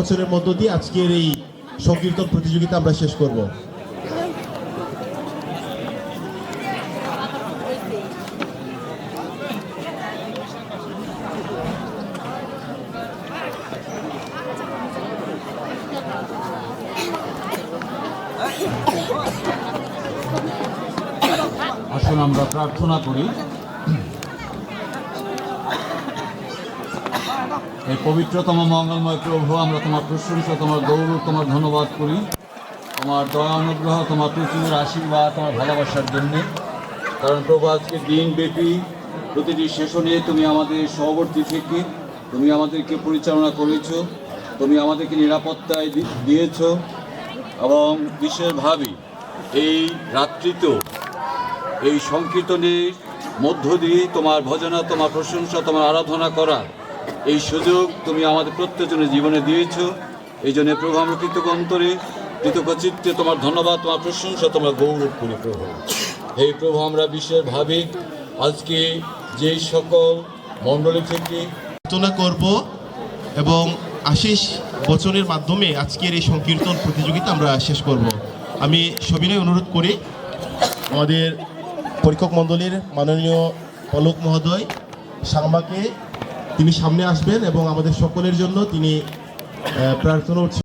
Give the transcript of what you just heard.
বছরের মধ্য দিয়ে আজকের এই সংকীর্তন প্রতিযোগিতা আমরা শেষ করব। আসুন আমরা প্রার্থনা করি। এই পবিত্রতম মঙ্গলময় প্রভু, আমরা তোমার প্রশংসা, তোমার গৌরব, তোমার ধন্যবাদ করি। তোমার দয়া, অনুগ্রহ, তোমার প্রচুর আশীর্বাদ, তোমার ভালোবাসার জন্যে। কারণ প্রভু, আজকে দিনব্যাপী প্রতিটি সেশনে তুমি আমাদের সহবর্তী থেকে তুমি আমাদেরকে পরিচালনা করেছ, তুমি আমাদেরকে নিরাপত্তায় দিয়েছ এবং বিশেষভাবে এই রাত্রিতেও এই সংকীর্তনের মধ্য দিয়ে তোমার ভজনা, তোমার প্রশংসা, তোমার আরাধনা করা এই সুযোগ তুমি আমাদের প্রত্যেকজনের জীবনে দিয়েছ। এই জন্য প্রভু আমরা কৃতজ্ঞ অন্তরে, কৃতজ্ঞ চিত্তে তোমার ধন্যবাদ, তোমার প্রশংসা, তোমার গৌরব করি। প্রভু এই প্রভু, আমরা বিশেষভাবে আজকে যেই সকল মণ্ডলী থেকে আলোচনা করব এবং আশিস বচনের মাধ্যমে আজকের এই সংকীর্তন প্রতিযোগিতা আমরা শেষ করব। আমি সবিনয় অনুরোধ করি আমাদের পরীক্ষক মণ্ডলীর মাননীয় পলক মহোদয়, সাংবাকে তিনি সামনে আসবেন এবং আমাদের সকলের জন্য তিনি প্রার্থনা